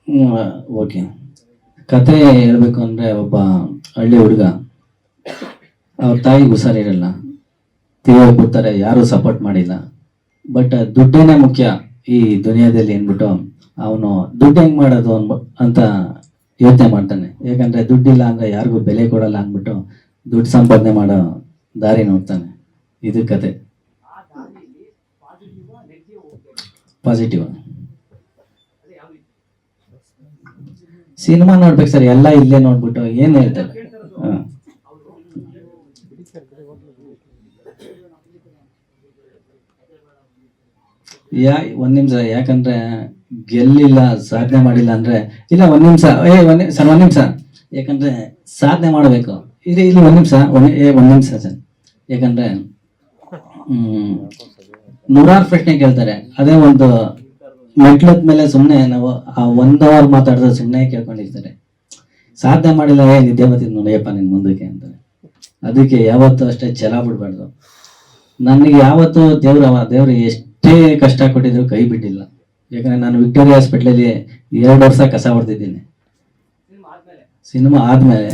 ಓಕೆ ಕತೆ ಹೇಳ್ಬೇಕು ಅಂದ್ರೆ ಒಬ್ಬ ಹಳ್ಳಿ ಹುಡುಗ. ಅವ್ರ ತಾಯಿಗೆ ಹುಷಾರಿರಲ್ಲ ತಿರುಗೋಗ್ಬಿಡ್ತಾರೆ ಯಾರು ಸಪೋರ್ಟ್ ಮಾಡಿಲ್ಲ. ಬಟ್ ದುಡ್ಡೇನೆ ಮುಖ್ಯ ಈ ದುನಿಯಾದಲ್ಲಿ ಅಂದ್ಬಿಟ್ಟು ಅವನು ದುಡ್ಡು ಹೆಂಗ್ ಮಾಡೋದು ಅನ್ಬ- ಅಂತ ಯೋಚನೆ ಮಾಡ್ತಾನೆ. ಯಾಕಂದ್ರೆ ದುಡ್ಡಿಲ್ಲ ಅಂದ್ರೆ ಯಾರಿಗೂ ಬೆಲೆ ಕೊಡಲ್ಲ ಅಂದ್ಬಿಟ್ಟು ದುಡ್ಡು ಸಂಪಾದನೆ ಮಾಡೋ ದಾರಿ ನೋಡ್ತಾನೆ. ಇದು ಕತೆ ಪಾಸಿಟಿವ್ ಸಿನಿಮಾ ನೋಡ್ಬೇಕು ಸರ್ ಎಲ್ಲ ಇಲ್ಲೇ ನೋಡ್ಬಿಟ್ಟು ಏನ್ ಹೇಳ್ತಾರೆ. ಯಾ ಒಂದ್ ನಿಮಿಷ ಯಾಕಂದ್ರೆ ಗೆಲ್ಲಿಲ್ಲ ಸಾಧನೆ ಮಾಡಿಲ್ಲ ಅಂದ್ರೆ ಇಲ್ಲ ಒಂದ್ ನಿಮಿಷ ಏ ಒಂದ್ ಸರ್ ಒಂದ್ ನಿಮಿಷ. ಯಾಕಂದ್ರೆ ಸಾಧನೆ ಮಾಡಬೇಕು. ಇಲ್ಲಿ ಇಲ್ಲಿ ಒಂದ್ ನಿಮಿಷ ಒಂದ್ ಏ ಒಂದ್ ನಿಮಿಷ ಸರ್. ಯಾಕಂದ್ರೆ ಹ್ಮ್ ನೂರಾರು ಪ್ರಶ್ನೆ ಕೇಳ್ತಾರೆ. ಅದೇ ಒಂದು ಮೆಟ್ಲದ ಮೇಲೆ ಸುಮ್ಮನೆ ನಾವು ಆ ಒಂದ್ ಅವರ್ ಮಾತಾಡಿದ್ರೆ ಸುಮ್ಮನೆ ಕೇಳ್ಕೊಂಡಿರ್ತಾರೆ. ಸಾಧನೆ ಮಾಡಿಲ್ಲ, ಏ, ನಿದ್ದೆ ಬರ್ತೀನಿ ನೋಡಿಯಪ್ಪ ನಿನ್ ಮುಂದಕ್ಕೆ ಅಂತಾರೆ. ಅದಕ್ಕೆ ಯಾವತ್ತೂ ಅಷ್ಟೇ ಛಲ ಬಿಡ್ಬಾರ್ದು. ನನಗೆ ಯಾವತ್ತು ದೇವ್ರ ದೇವ್ರು ಎಷ್ಟೇ ಕಷ್ಟ ಕೊಟ್ಟಿದ್ರು ಕೈ ಬಿಟ್ಟಿಲ್ಲ. ಯಾಕಂದ್ರೆ ನಾನು ವಿಕ್ಟೋರಿಯಾ ಹಾಸ್ಪಿಟ್ಲಲ್ಲಿ ಎರಡು ವರ್ಷ ಕಸ ಹೊಡೆದಿದ್ದೀನಿ. ಸಿನಿಮಾ ಆದ್ಮೇಲೆ,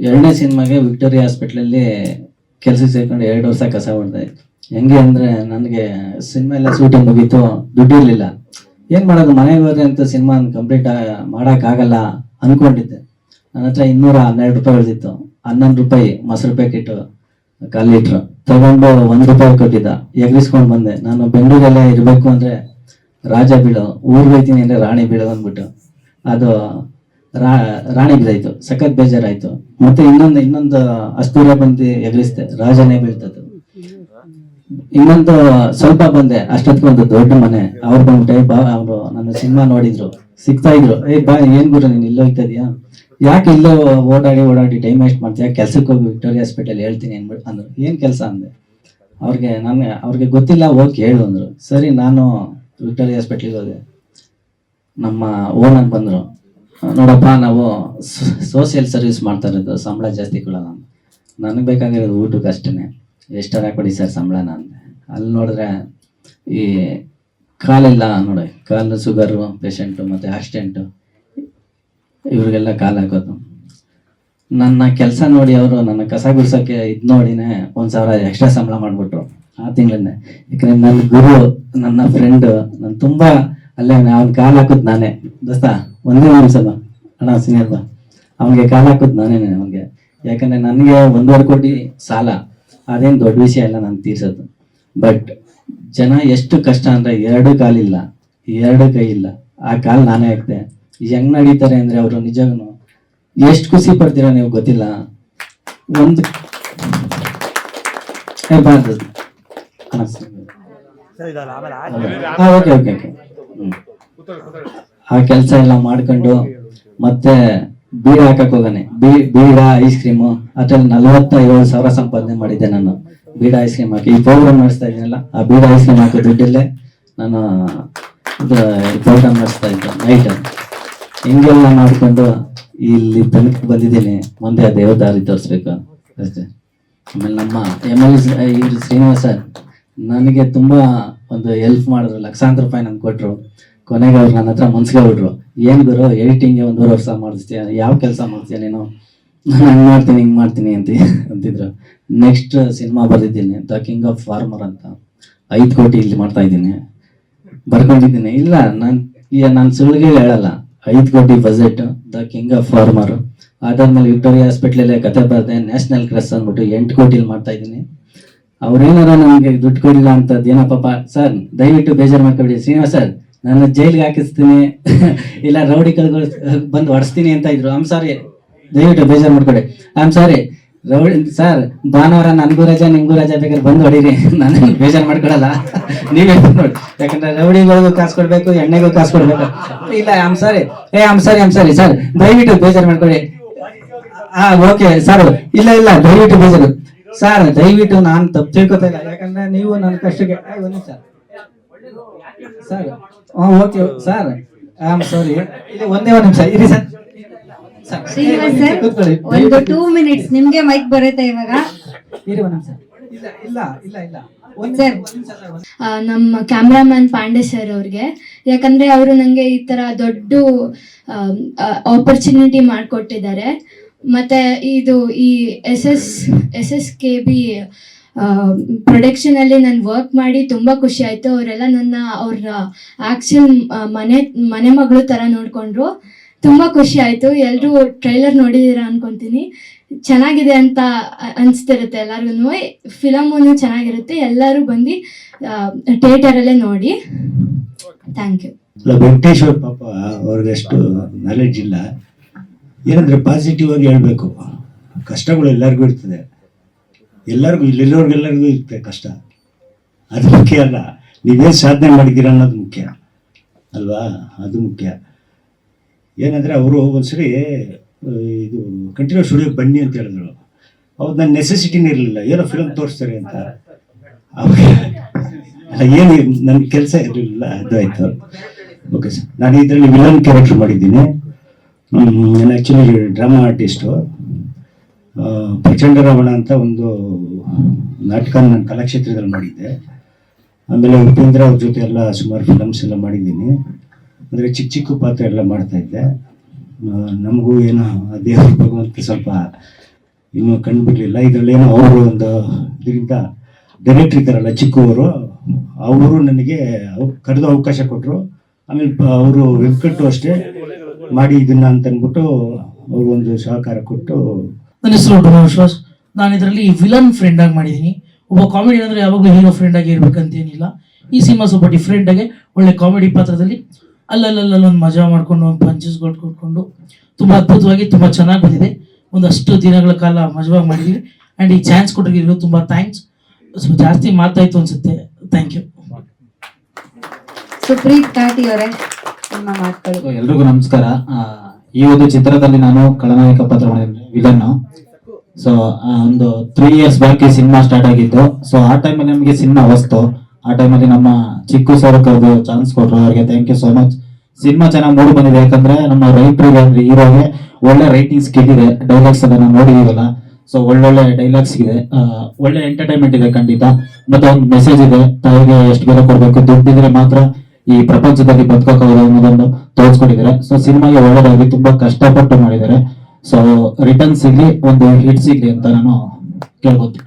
ಎರಡನೇ ಸಿನಿಮಾಗೆ ವಿಕ್ಟೋರಿಯಾ ಹಾಸ್ಪಿಟ್ಲಲ್ಲಿ ಕೆಲಸ ಸೇರ್ಕೊಂಡು ಎರಡು ವರ್ಷ ಕಸ ಹೊಡೆದೆ ಹೆಂಗೆ ಅಂದ್ರೆ ನನಗೆ ಸಿನಿಮಾ ಎಲ್ಲ ಶೂಟಿಂಗ್ ಮುಗೀತು ದುಡ್ಡಿರ್ಲಿಲ್ಲ ಏನ್ ಮಾಡೋದು, ಮನೆಗೆ ಹೋದ್ರೆ ಅಂತ ಸಿನಿಮಾ ಕಂಪ್ಲೀಟ್ ಮಾಡಕ್ ಆಗಲ್ಲ ಅನ್ಕೊಂಡಿದ್ದೆ. ನನ್ನ ಹತ್ರ ಇನ್ನೂರ ಹನ್ನೆರಡು ರೂಪಾಯಿ ಉಳಿದಿತ್ತು. ಹನ್ನೊಂದು ರೂಪಾಯಿ ಮೊಸರು ಪ್ಯಾಕೆಟ್ ಕಾಲ್ ಲೀಟ್ರ್ ತಗೊಂಡು ಒಂದ್ ರೂಪಾಯಿ ಕೊಟ್ಟಿದ್ದ. ಎಗ್ರಿಸ್ಕೊಂಡ್ ಬಂದೆ. ನಾನು ಬೆಂಗಳೂರಲ್ಲೇ ಇರ್ಬೇಕು ಅಂದ್ರೆ ರಾಜ ಬೀಳು, ಊರ್ ಹೋಯ್ತೀನಿ ಅಂದ್ರೆ ರಾಣಿ ಬೀಳು ಅಂದ್ಬಿಟ್ಟು. ಅದು ರಾ, ರಾಣಿ ಬಿದ್ದಾಯ್ತು ಸಖತ್ ಬೇಜಾರಾಯ್ತು. ಮತ್ತೆ ಇನ್ನೊಂದು ಇನ್ನೊಂದು ಅಸ್ತೂರ ಬಂದು ಎಗರಿಸ್ದೆ. ರಾಜನೇ ಬೀಳ್ತದ್ದು. ಇನ್ನೊಂದು ಸ್ವಲ್ಪ ಬಂದೆ, ಅಷ್ಟೊತ್ತಿಗೆ ಒಂದು ದೊಡ್ಡ ಮನೆ. ಅವ್ರು ಬಂದ್ಬಿಟ್ಟೆ ಬಾ, ಅವರು ನನ್ನ ಸಿನಿಮಾ ನೋಡಿದ್ರು, ಸಿಗ್ತಾ ಇದ್ರು. ಏ, ಬಾ, ಏನ್ ಗುರು, ನೀನ್ ಇಲ್ಲೋ ಇದೀಯಾ? ಯಾಕೆ ಇಲ್ಲೇ ಓಡಾಡಿ ಓಡಾಡಿ ಟೈಮ್ ವೇಸ್ಟ್ ಮಾಡ್ತೀಯಾ? ಕೆಲ್ಸಕ್ಕೆ ಹೋಗಿ ವಿಕ್ಟೋರಿಯಾ ಹಾಸ್ಪಿಟಲ್ ಹೇಳ್ತೀನಿ, ಅಂದ್ಬಿಟ್ಟು ಅಂದ್ರು. ಏನ್ ಕೆಲಸ? ಅಂದೆ. ಅವ್ರಿಗೆ ನಾನು ಅವ್ರಿಗೆ ಗೊತ್ತಿಲ್ಲ, ಹೋಗಿ ಹೇಳು, ಅಂದ್ರು. ಸರಿ, ನಾನು ವಿಕ್ಟೋರಿಯಾ ಹಾಸ್ಪಿಟ್ಲಿಗೆ ಹೋದೆ. ನಮ್ಮ ಓನರ್ ಬಂದ್ರು. ನೋಡಪ್ಪ, ನಾವು ಸೋಷಿಯಲ್ ಸರ್ವಿಸ್ ಮಾಡ್ತಾ ಇರೋದು, ಸಂಬಳ ಜಾಸ್ತಿ ಕೊಡಲ್ಲ. ನನಗೆ ಬೇಕಾಗಿರೋದು ಊಟಕ್ಕೆ ಅಷ್ಟೇ ಎಷ್ಟರ ಕೊಡಿ ಸರ್ ಸಂಬಳನ ಅಂದೆ. ಅಲ್ಲಿ ನೋಡಿದ್ರೆ ಈ ಕಾಲಿಲ್ಲ ನೋಡಿ, ಕಾಲು ಶುಗರು ಪೇಷಂಟು ಮತ್ತು ಆಕ್ಸಿಡೆಂಟು ಇವ್ರಿಗೆಲ್ಲ ಕಾಲು ಹಾಕೋದು. ನನ್ನ ಕೆಲಸ ನೋಡಿ ಅವರು ನನ್ನ ಕಸ ಗುಡ್ಸೋಕ್ಕೆ ಇದು ನೋಡಿನೇ ಒಂದು ಸಾವಿರ ಎಕ್ಸ್ಟ್ರಾ ಸಂಬಳ ಮಾಡಿಬಿಟ್ರು ಆ ತಿಂಗಳನ್ನೇ ಯಾಕಂದ್ರೆ ನನ್ನ ಗುರು, ನನ್ನ ಫ್ರೆಂಡು ನಾನು ತುಂಬ ಅಲ್ಲೇ ಅವ್ನ ಕಾಲು ಹಾಕೋದು ನಾನೇ. ದೋಸ್ತ, ಒಂದೇ ಸಲ ಅಣ್ಣ ಸೀನಿಯರ್ ಬಾ. ಅವನಿಗೆ ಕಾಲು ಹಾಕೋದು ನಾನೇನೆ ಅವನಿಗೆ. ಯಾಕಂದ್ರೆ ನನಗೆ ಒಂದೂವರೆ ಕೋಟಿ ಸಾಲ. ಅದೇನು ದೊಡ್ಡ ವಿಷಯ ಇಲ್ಲ ನಾನು ತೀರ್ಸೋದು. ಬಟ್ ಜನ ಎಷ್ಟು ಕಷ್ಟ ಅಂದ್ರೆ ಎರಡು ಕಾಲಿಲ್ಲ ಎರಡು ಕೈ ಇಲ್ಲ. ಆ ಕಾಲು ನಾನೇ ಹಾಕ್ತೆ ಹೆಂಗ್ ನಡೀತಾರೆ ಅಂದ್ರೆ ಅವರು ನಿಜವೂ ಎಷ್ಟು ಖುಷಿ ಪಡ್ತೀರಾ ನೀವು ಗೊತ್ತಿಲ್ಲ. ಒಂದು ಬಾರ್ದು. ಓಕೆ ಓಕೆ ಆ ಕೆಲಸ ಎಲ್ಲ ಮಾಡ್ಕೊಂಡು ಮತ್ತೆ ಬೀಡ ಹಾಕಕ್ ಹೋಗಾನೆ ಬೀ, ಬೀಡ ಐಸ್ ಕ್ರೀಮು ಅದ್ರಲ್ಲಿ ನಲವತ್ತೈದು ಸಾವಿರ ಸಂಪಾದನೆ ಮಾಡಿದ್ದೆ ನಾನು. ಬೀಡ ಐಸ್ ಕ್ರೀಮ್ ಹಾಕಿ. ಈ ಪ್ರೋಗ್ರಾಮ್ ನಡೆಸ್ತಾ ಇದ್ದೀನಲ್ಲ, ಆ ಬೀಡ ಐಸ್ ಕ್ರೀಮ್ ಹಾಕೋ ದುಡ್ಡಲ್ಲೇ ನಾನು ಪ್ರೋಗ್ರಾಮ್ ನಡೆಸ್ತಾ ಇದ್ದೆ. ನೈಟ್ ಹಿಂಗೆಲ್ಲ ಮಾಡ್ಕೊಂಡು ಇಲ್ಲಿ ತನಕ ಬಂದಿದ್ದೀನಿ. ಮುಂದೆ ಆ ದಾರಿ ತೋರಿಸ್ಬೇಕು. ಅಷ್ಟೇ. ಆಮೇಲೆ ನಮ್ಮ ಎಂ ಎಲ್ ಇವ್ರು ಶ್ರೀನಿವಾಸ್, ನನಗೆ ತುಂಬಾ ಒಂದು ಹೆಲ್ಪ್ ಮಾಡಿದ್ರು. ಲಕ್ಷಾಂತರ ರೂಪಾಯಿ ನಮ್ಗೆ ಕೊಟ್ರು. ಕೊನೆಗೆ ಅವ್ರು ನನ್ನ ಹತ್ರ ಮುನ್ಸ್ಕೊಬಿಟ್ರು ಏನ್ ಗುರು ಎಡಿಟಿಂಗ್ ಒಂದೂವರೆ ವರ್ಷ ಮಾಡಿಸ್ತೀಯ ಯಾವ ಕೆಲಸ ಮಾಡ್ತೀಯ ನೀನು? ನಾನು ಮಾಡ್ತೀನಿ, ಹಿಂಗ್ ಮಾಡ್ತೀನಿ ಅಂತ ಅಂತಿದ್ರು. ನೆಕ್ಸ್ಟ್ ಸಿನಿಮಾ ಬರೆದಿದ್ದೀನಿ ದ ಕಿಂಗ್ ಆಫ್ ಫಾರ್ಮರ್ ಅಂತ. ಐದು ಕೋಟಿ ಇಲ್ಲಿ ಮಾಡ್ತಾ ಇದ್ದೀನಿ. ಬರ್ಕೊಂಡಿದ್ದೀನಿ. ಇಲ್ಲ, ನಾನು ಈಗ ನಾನು ಸುಳ್ಳಿಗೆ ಹೇಳಲ್ಲ. ಐದು ಕೋಟಿ budget the king of farmer ಅದಾದ್ಮೇಲೆ ವಿಕ್ಟೋರಿಯಾ ಹಾಸ್ಪಿಟ್ಲಲ್ಲೇ ಕತೆ ಬರೆದೆ ನ್ಯಾಷನಲ್ ಕ್ರೆಸ್ ಅಂದ್ಬಿಟ್ಟು ಎಂಟು ಕೋಟಿಲಿ ಮಾಡ್ತಾ ಇದ್ದೀನಿ. ಅವ್ರೇನಾರ ನಮ್ಗೆ ದುಡ್ಡು ಕೊಡಿಲ್ಲ ಅಂತದ್ ಏನಪ್ಪ ಸರ್, ದಯವಿಟ್ಟು ಬೇಜಾರು ಮಾಡ್ಕೊಬಿಡಿ. ಶ್ರೀನಿವಾಸ್ ಸರ್ ನಾನು ಜೈಲ್ಗೆ ಹಾಕಿಸ್ತೀನಿ. ಇಲ್ಲ, ರೌಡಿ ಕಲ್ಗಳು ಬಂದು ಹೊಡಿಸ್ತೀನಿ ಅಂತ ಇದ್ರು. ಆಮ್ ಸಾರಿ ದಯವಿಟ್ಟು ಬೇಜಾರು ಮಾಡ್ಕೊಡಿ. ಆಮ್ ಸಾರಿ ರೌಡಿ ಸರ್ ಭಾನುವಾರ ನನ್ಗೂ ರಜಾ, ನಿಮ್ಗೂ ರಜಾ ಬೇಕಾದ್ರೆ ಬಂದು ಹೊಡೀರಿ. ನಾನು ಬೇಜಾರು ಮಾಡ್ಕೊಳಲ್ಲ. ನೀವೇ ನೋಡಿ ಯಾಕಂದ್ರೆ ರೌಡಿಗಳಿಗೂ ಕಾಸು ಕೊಡ್ಬೇಕು, ಎಣ್ಣೆಗೂ ಕಾಸು ಕೊಡ್ಬೇಕು. ಇಲ್ಲ ಆಮ್ ಸಾರಿ ಏ am sorry am sorry sir ದಯವಿಟ್ಟು ಬೇಜಾರು ಮಾಡ್ಕೊಡಿ. ಹಾ ಓಕೆ ಸರ್ ಇಲ್ಲ ಇಲ್ಲ, ದಯವಿಟ್ಟು ಬೇಜಾರು. ಸರ್ ದಯವಿಟ್ಟು ನಾನು ತಪ್ಪು ತಿಳ್ಕೊತಾ ಇಲ್ಲ ಯಾಕಂದ್ರೆ ನೀವು ನನ್ನ ಕಷ್ಟಕ್ಕೆ ಸರ್ ಸರ್ ಹಾ okay sir. I am sorry ಇಲ್ಲಿ ಒಂದೇ ಒಂದು ನಿಮಿಷ. ಇರಿ ಸರ್. ಶ್ರೀನಿವಾಸ್ ಸರ್ ಕೂತ್ಕೊಳ್ಳಿ. ಒಂದು ಟೂ ಮಿನಿಟ್ಸ್ ನಿಮ್ಗೆ ಮೈಕ್ ಬರುತ್ತೆ ಇವಾಗ? ಇರಿ ಒಂದು ನಿಮಿಷ ಇಲ್ಲ ಇಲ್ಲ ಇಲ್ಲ ಇಲ್ಲ. ಸರ್. ನಮ್ಮ ಕ್ಯಾಮ್ರಾಮನ್ ಪಾಂಡೆ ಸರ್ ಅವ್ರಿಗೆ. ಯಾಕಂದ್ರೆ ಅವರು ನನಗೆ ಈ ತರ ದೊಡ್ಡ ಆಪರ್ಚುನಿಟಿ ಮಾಡಿಕೊಟ್ಟಿದ್ದಾರೆ. ಮತ್ತೆ ಇದು ಈ S S S S K B production ಅಲ್ಲಿ ನಾನು ವರ್ಕ್ ಮಾಡಿ ತುಂಬಾ ಖುಷಿ ಆಯ್ತು. ಅವರೆಲ್ಲ ನನ್ನ ಅವ್ರ ಆಕ್ಷನ್ ಮನೆ ಮನೆ ಮಗಳು ತರ ನೋಡ್ಕೊಂಡ್ರು. ತುಂಬಾ ಖುಷಿ ಆಯ್ತು. ಎಲ್ರು ಟ್ರೈಲರ್ ನೋಡಿದೀರಾ ಅನ್ಕೊಂತೀನಿ. ಚೆನ್ನಾಗಿದೆ ಅಂತ ಅನ್ಸ್ತಿರುತ್ತೆ ಎಲ್ಲರಿಗೂ ಒಂದು ಚೆನ್ನಾಗಿರುತ್ತೆ. ಎಲ್ಲರೂ ಬಂದು ಥಿಯೇಟರ್ ಅಲ್ಲೇ ನೋಡಿ. ಥ್ಯಾಂಕ್ ಯು ವೆಂಕಟೇಶ್ವರ್ ಪಾಪ ಅವ್ರಿಗಷ್ಟು ನಾಲೆಡ್ಜ್ ಇಲ್ಲ. ಏನಂದ್ರೆ ಪಾಸಿಟಿವ್ ಆಗಿ ಹೇಳ್ಬೇಕು. ಕಷ್ಟಗಳು ಎಲ್ಲರಿಗೂ ಇರ್ತದೆ. ಎಲ್ಲರಿಗೂ ಇಲ್ಲಿರೋರ್ಗೆಲ್ಲರಿಗೂ ಇರುತ್ತೆ ಕಷ್ಟ. ಅದು ಮುಖ್ಯ ಅಲ್ಲ. ನೀವೇನು ಸಾಧನೆ ಮಾಡಿದ್ದೀರ ಅನ್ನೋದು ಮುಖ್ಯ. ಅಲ್ವಾ? ಅದು ಮುಖ್ಯ. ಏನಂದರೆ ಅವರು ಒಂದ್ಸರಿ ಇದು ಕಂಟಿನ್ಯೂ ಸ್ಟುಡಿಯೋ ಬನ್ನಿ ಅಂತ ಹೇಳಿದ್ರು. ಅವ್ರು ನನ್ನ ನೆಸೆಸಿಟಿನೇ ಇರಲಿಲ್ಲ. ಏನೋ ಫಿಲಮ್ ತೋರಿಸ್ತಾರೆ ಅಂತ. ಏನು ನನ್ನ ಕೆಲಸ ಇರಲಿಲ್ಲ. ಅದು ಆಯ್ತು. ಓಕೆ ಸರ್ ನಾನು ಇದರಲ್ಲಿ ವಿಲನ್ ಕ್ಯಾರೆಕ್ಟರ್ ಮಾಡಿದ್ದೀನಿ. ನಾನು ಆ್ಯಕ್ಚುಲಿ ಡ್ರಾಮಾ ಆರ್ಟಿಸ್ಟು ಪ್ರಚಂಡ ರಾವಣ ಅಂತ ಒಂದು ನಾಟಕ ನಾನು ಕಲಾಕ್ಷೇತ್ರದಲ್ಲಿ ಮಾಡಿದ್ದೆ. ಆಮೇಲೆ ಉಪೇಂದ್ರ ಅವ್ರ ಜೊತೆ ಎಲ್ಲ ಸುಮಾರು ಫಿಲಮ್ಸ್ ಎಲ್ಲ ಮಾಡಿದ್ದೀನಿ. ಅಂದರೆ ಚಿಕ್ಕ ಚಿಕ್ಕ ಪಾತ್ರ ಎಲ್ಲ ಮಾಡ್ತಾ ಇದ್ದೆ. ನಮಗೂ ಏನೋ ದೇವ್ರ ಭಗವಂತ ಸ್ವಲ್ಪ ಇನ್ನೂ ಕಂಡು ಬಿಡಲಿಲ್ಲ. ಇದರಲ್ಲಿ ಏನೋ ಅವರು ಒಂದು ಇದರಿಂದ ಡೈರೆಕ್ಟ್ರ್ ಇದ್ದಾರಲ್ಲ ಚಿಕ್ಕವರು, ಅವರು ನನಗೆ ಕರೆದು ಅವಕಾಶ ಕೊಟ್ಟರು ಆಮೇಲೆ ಅವರು ವೆಬ್ಕಟ್ಟು ಅಷ್ಟೇ ಮಾಡಿ ಇದನ್ನ ಅಂತ ಅಂದ್ಬಿಟ್ಟು ಅವರು ಒಂದು ಸಹಕಾರ ಕೊಟ್ಟು ನನ್ನ ಹೆಸರು ಡೊಮಾ ವಿಶ್ವಾಸ್. ನಾನು ಇದರಲ್ಲಿ ವಿಲನ್ ಫ್ರೆಂಡ್ ಆಗಿ ಮಾಡಿದ್ದೀನಿ. ಒಬ್ಬ ಕಾಮಿಡಿ ಅಂದ್ರೆ ಯಾವಾಗಲೂ ಹೀರೋ ಫ್ರೆಂಡ್ ಆಗಿ ಇರ್ಬೇಕಂತ ಏನಿಲ್ಲ ಈ ಸಿನಿಮಾ ಸ್ವಲ್ಪ ಡಿಫ್ರೆಂಟ್ ಆಗಿ ಒಳ್ಳೆ ಕಾಮಿಡಿ ಪಾತ್ರದಲ್ಲಿ ಅಲ್ಲಲ್ಲಲ್ಲಿ ಒಂದು ಮಜಾ ಮಾಡ್ಕೊಂಡು ಒಂದು ಪಂಚಸ್ ಕೊಟ್ಕೊಂಡು ತುಂಬಾ ಅದ್ಭುತವಾಗಿ ತುಂಬಾ ಚೆನ್ನಾಗಿ ಬಂದಿದೆ. ಒಂದಷ್ಟು ದಿನಗಳ ಕಾಲ ಮಜವಾಗಿ ಮಾಡಿದೀವಿ. ಅಂಡ್ ಈ ಚಾನ್ಸ್ ಕೊಟ್ಟಿರೋ ತುಂಬಾ ಥ್ಯಾಂಕ್ಸ್ ಸ್ವಲ್ಪ ಜಾಸ್ತಿ ಮಾತಾಯ್ತು ಅನ್ಸುತ್ತೆ. ಥ್ಯಾಂಕ್ ಯು ಸುಪ್ರೀತ್ ಕಾಟಿ ಅವರೇ ನಿಮ್ಮ ಮಾತುಗಳು. ಎಲ್ರಿಗೂ ನಮಸ್ಕಾರ. ಈ ಒಂದು ಚಿತ್ರದಲ್ಲಿ ನಾನು ಖಳನಾಯಕ ಪಾತ್ರ ವಿಲನ್ನು. ವಿಲನ್ ಸೊ ಒಂದು three years back cinema start ಆಗಿತ್ತು ಸೊ ಆ ಟೈಮಲ್ಲಿ ನಮಗೆ ಸಿನಿಮಾ ಹೊಸ್ತು. ಆ ಟೈಮಲ್ಲಿ ನಮ್ಮ ಚಿಕ್ಕು ಸರ್ ಕರೆದು ಚಾನ್ಸ್ ಕೊಟ್ರು. ಅವ್ರಿಗೆ thank you so much cinema ಚೆನ್ನಾಗಿ ಮೂಡಿ ಬಂದಿದೆ. ಯಾಕಂದ್ರೆ ನಮ್ಮ ರೈಟ್ರಿಗೆ ಅಂದ್ರೆ ಹೀರೋಗೆ ಒಳ್ಳೆ ರೈಟಿಂಗ್ ಸ್ಕಿಲ್ ಇದೆ ಡೈಲಾಗ್ಸ್ ಎಲ್ಲ ನೋಡಿದೀವಲ್ಲ. ಸೊ ಒಳ್ಳೊಳ್ಳೆ ಡೈಲಾಗ್ಸ್ ಇದೆ. ಒಳ್ಳೆ ಎಂಟರ್ಟೈನ್ಮೆಂಟ್ ಇದೆ ಖಂಡಿತ. ಮತ್ತೆ ಒಂದು ಮೆಸೇಜ್ ಇದೆ. ತಾಯಿಗೆ ಎಷ್ಟು ಬೆಲೆ ಕೊಡ್ಬೇಕು? ದುಡ್ಡಿದ್ರೆ ಮಾತ್ರ ಈ ಪ್ರಪಂಚದಲ್ಲಿ ಬದುಕೋಬಹುದು ಅನ್ನೋದನ್ನು ತೋರಿಸ್ಕೊಟ್ಟಿದ್ದಾರೆ. ಸೊ ಸಿನಿಮಾಗೆ ಒಳ್ಳೆದಾಗಿ ತುಂಬಾ ಕಷ್ಟಪಟ್ಟು ಮಾಡಿದ್ದಾರೆ. ಸೊ ರಿಟರ್ನ್ ಸಿಗ್ಲಿ, ಒಂದು ಹಿಟ್ ಸಿಗ್ಲಿ ಅಂತ ನಾನು ಕೇಳ್ಕೊತೀನಿ.